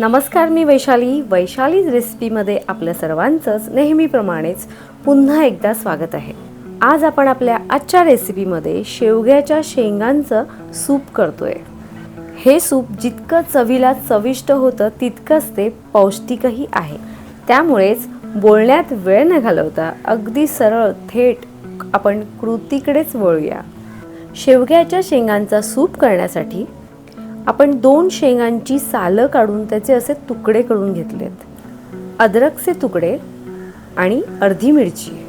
नमस्कार मी वैशाली. वैशाली रेसिपीमध्ये आपल्या सर्वांचंच नेहमीप्रमाणेच पुन्हा एकदा स्वागत आहे. आज आपण आपल्या आजच्या रेसिपीमध्ये शेवग्याच्या शेंगांचं सूप करतोय. हे सूप जितकं चवीला चविष्ट होतं तितकंच ते पौष्टिकही आहे. त्यामुळेच बोलण्यात वेळ न घालवता अगदी सरळ थेट आपण कृतीकडेच वळूया. शेवग्याच्या शेंगांचा सूप करण्यासाठी आपण दोन शेंगांची सालं काढून त्याचे असे तुकडे करून घेतलेत. अद्रकचे तुकडे आणि अर्धी मिरची.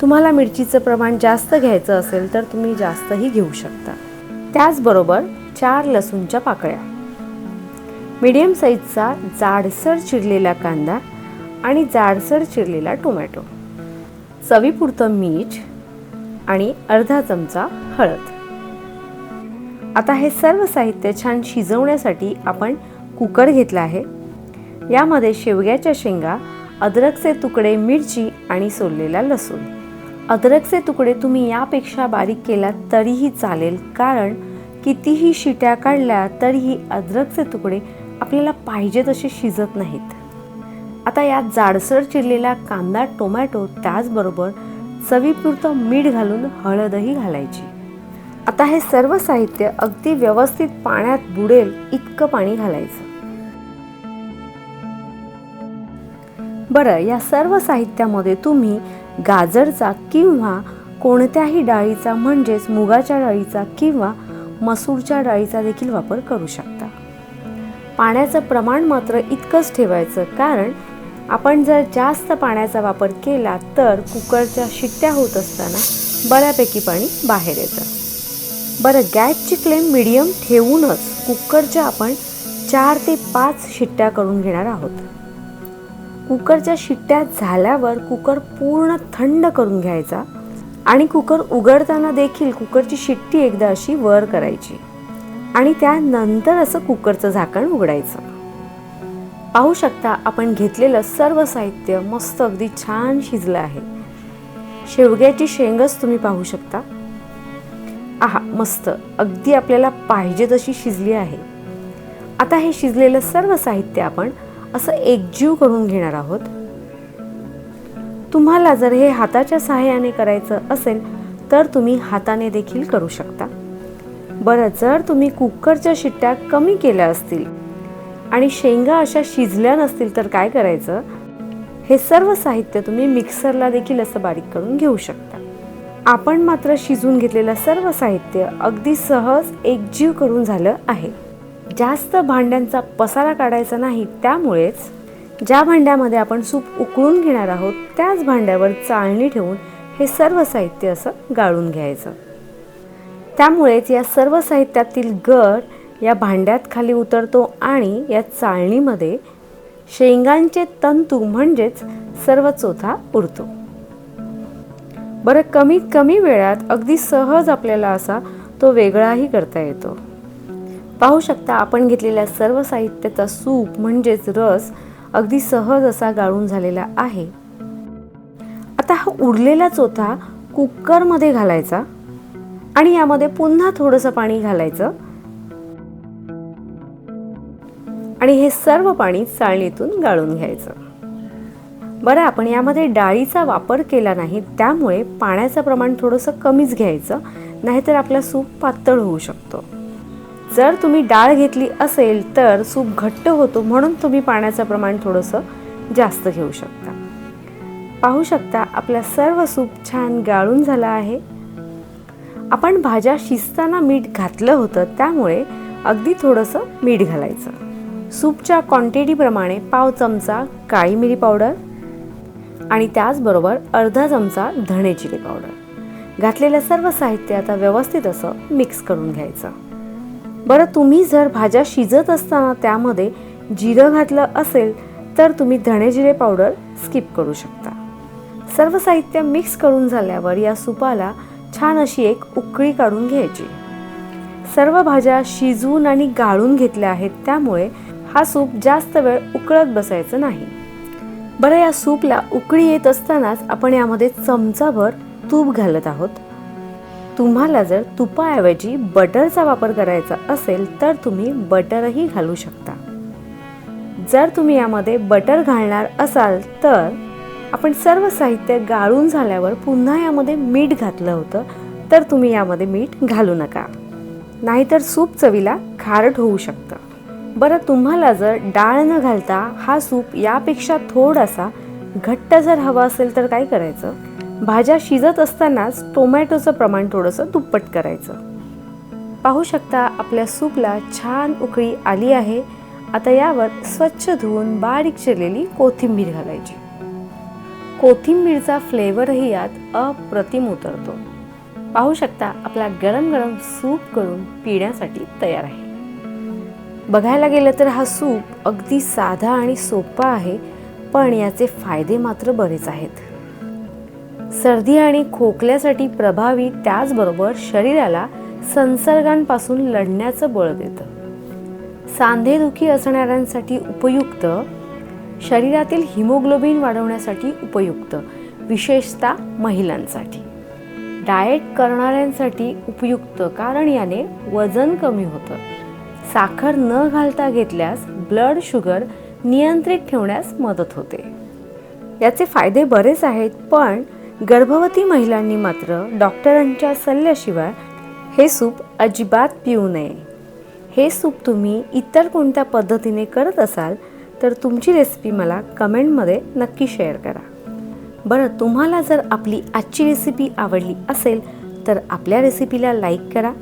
तुम्हाला मिरचीचं प्रमाण जास्त घ्यायचं असेल तर तुम्ही जास्तही घेऊ शकता. त्याचबरोबर चार लसूणच्या पाकळ्या. मीडियम साईजचा जाडसर चिरलेला कांदा आणि जाडसर चिरलेला टोमॅटो. चवीपुरतं मीठ आणि अर्धा चमचा हळद. आता हे सर्व साहित्य छान शिजवण्यासाठी आपण कुकर घेतला आहे. यामध्ये शेवग्याच्या शेंगा अद्रकचे तुकडे मिरची आणि सोललेला लसूण. अद्रकचे तुकडे तुम्ही यापेक्षा बारीक केला तरीही चालेल कारण कितीही शिट्या काढल्या तरीही अद्रकचे तुकडे आपल्याला पाहिजे तसे शिजत नाहीत. आता यात जाडसर चिरलेला कांदा टोमॅटो त्याचबरोबर चवीपुरतं मीठ घालून हळदही घालायची. आता हे सर्व साहित्य अगदी व्यवस्थित पाण्यात बुडेल इतकं पाणी घालायचं. बरं या सर्व साहित्यामध्ये तुम्ही गाजरचा किंवा कोणत्याही डाळीचा म्हणजेच मुगाच्या डाळीचा किंवा मसूरच्या डाळीचा देखील वापर करू शकता. पाण्याचं प्रमाण मात्र इतकंच ठेवायचं कारण आपण जर जास्त पाण्याचा वापर केला तर कुकरच्या शिट्ट्या होत असताना बऱ्यापैकी पाणी बाहेर येतं. बरं गॅसची फ्लेम मिडियम ठेवूनच कुकरच्या आपण चार ते पाच शिट्ट्या करून घेणार आहोत. कुकरच्या शिट्ट्या झाल्यावर कुकर पूर्ण थंड करून घ्यायचा आणि कुकर उघडताना देखील कुकरची शिट्टी एकदा अशी वर करायची आणि त्यानंतर असं कुकरचं झाकण उघडायचं. पाहू शकता आपण घेतलेलं सर्व साहित्य मस्त अगदी छान शिजलं आहे. शेवग्याची शेंगच तुम्ही पाहू शकता. मस्त अगदी आपल्याला पाहिजे तशी शिजली आहे. आता हे शिजलेलं सर्व साहित्य आपण असं एकजीव करून घेणार आहोत. तुम्हाला जर हे हाताच्या सहाय्याने करायचं असेल तर तुम्ही हाताने देखील करू शकता. बरं जर तुम्ही कुकरच्या शिट्ट्या कमी केल्या असतील आणि शेंगा अशा शिजल्या नसतील तर काय करायचं? हे सर्व साहित्य तुम्ही मिक्सरला देखील असं बारीक करून घेऊ शकता. आपण मात्र शिजून घेतलेलं सर्व साहित्य अगदी सहज एकजीव करून झालं आहे. जास्त भांड्यांचा पसारा काढायचा नाही त्यामुळेच ज्या भांड्यामध्ये आपण सूप उकळून घेणार आहोत त्याच भांड्यावर चाळणी ठेवून हे सर्व साहित्य असं गाळून घ्यायचं. त्यामुळेच या सर्व साहित्यातील गर या भांड्यात खाली उतरतो आणि या चाळणीमध्ये शेंगांचे तंतू म्हणजेच सर्व चोथा उरतो. बरं कमीत कमी वेळात अगदी सहज आपल्याला असा तो वेगळाही करता येतो. पाहू शकता आपण घेतलेल्या सर्व साहित्याचा सूप म्हणजेच रस अगदी सहज असा गाळून झालेला आहे. आता हा उरलेला चोथा कुकरमध्ये घालायचा आणि यामध्ये पुन्हा थोडंसं पाणी घालायचं आणि हे सर्व पाणी चाळणीतून गाळून घ्यायचं. बरं आपण यामध्ये डाळीचा वापर केला नाही त्यामुळे पाण्याचं प्रमाण थोडंसं कमीच घ्यायचं नाहीतर आपला सूप पातळ होऊ शकतो. जर तुम्ही डाळ घेतली असेल तर सूप घट्ट होतो म्हणून तुम्ही पाण्याचं प्रमाण थोडंसं जास्त घेऊ शकता. पाहू शकता आपला सर्व सूप छान गाळून झाला आहे. आपण भाज्या शिजताना मीठ घातलं होतं त्यामुळे अगदी थोडंसं मीठ घालायचं. सूपच्या क्वांटिटीप्रमाणे पाव चमचा काळी मिरी पावडर आणि त्याचबरोबर अर्धा चमचा धणे जिरे पावडर. घातलेलं सर्व साहित्य आता व्यवस्थित असं मिक्स करून घ्यायचं. बरं तुम्ही जर भाज्या शिजत असताना त्यामध्ये जिरं घातलं असेल तर तुम्ही धणे जिरे पावडर स्किप करू शकता. सर्व साहित्य मिक्स करून झाल्यावर या सुपाला छान अशी एक उकळी काढून घ्यायची. सर्व भाज्या शिजवून आणि गाळून घेतल्या आहेत त्यामुळे हा सूप जास्त वेळ उकळत बसायचं नाही. बरं या सूपला उकळी येत असतानाच आपण यामध्ये चमचाभर तूप घालत आहोत. तुम्हाला जर तुपाऐवजी बटरचा वापर करायचा असेल तर तुम्ही बटरही घालू शकता. जर तुम्ही यामध्ये बटर घालणार असाल तर आपण सर्व साहित्य गाळून झाल्यावर पुन्हा यामध्ये मीठ घातलं होतं तर तुम्ही यामध्ये मीठ घालू नका. नाहीतर सूप चवीला खारट होऊ शकतं. बरं तुम्हाला जर डाळ न घालता हा सूप यापेक्षा थोडासा घट्ट जर हवा असेल तर काय करायचं? भाज्या शिजत असतानाच टोमॅटोचं प्रमाण थोडंसं दुप्पट करायचं. पाहू शकता आपल्या सूपला छान उकळी आली आहे. आता यावर स्वच्छ धुवून बारीक चिरलेली कोथिंबीर घालायची. कोथिंबीरचा फ्लेवरही यात अप्रतिम उतरतो. पाहू शकता आपला गरम गरम सूप करून पिण्यासाठी तयार आहे. बघायला गेलं तर हा सूप अगदी साधा आणि सोपा आहे पण याचे फायदे मात्र बरेच आहेत. सर्दी आणि खोकल्यासाठी प्रभावी त्याचबरोबर शरीराला संसर्गांपासून लढण्याचं बळ देतं. सांधेदुखी असणाऱ्यांसाठी उपयुक्त शरीरातील हिमोग्लोबिन वाढवण्यासाठी उपयुक्त विशेषतः महिलांसाठी. डाएट करणाऱ्यांसाठी उपयुक्त कारण याने वजन कमी होतं. साखर न घालता घेतल्यास ब्लड शुगर नियंत्रित ठेवण्यास मदत होते. याचे फायदे बरेच आहेत पण गर्भवती महिलांनी मात्र डॉक्टरांच्या सल्ल्याशिवाय हे सूप अजिबात पिऊ नये. हे सूप तुम्ही इतर कोणत्या पद्धतीने करत असाल तर तुमची रेसिपी मला कमेंटमध्ये नक्की शेअर करा. बरं तुम्हाला जर आपली आजची रेसिपी आवडली असेल तर आपल्या रेसिपीला लाईक करा.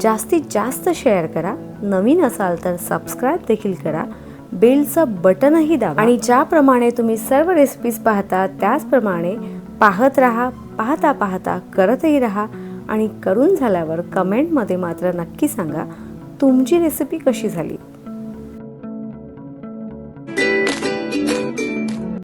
जास्तीत जास्त शेअर करा. नवीन असाल तर सबस्क्राईब देखील करा. बेलचं बटनही दाबा. आणि ज्याप्रमाणे तुम्ही सर्व रेसिपीज पाहता त्याचप्रमाणे पाहत राहा पाहता पाहता करतही राहा. आणि करून झाल्यावर कमेंटमध्ये मात्र नक्की सांगा तुमची रेसिपी कशी झाली?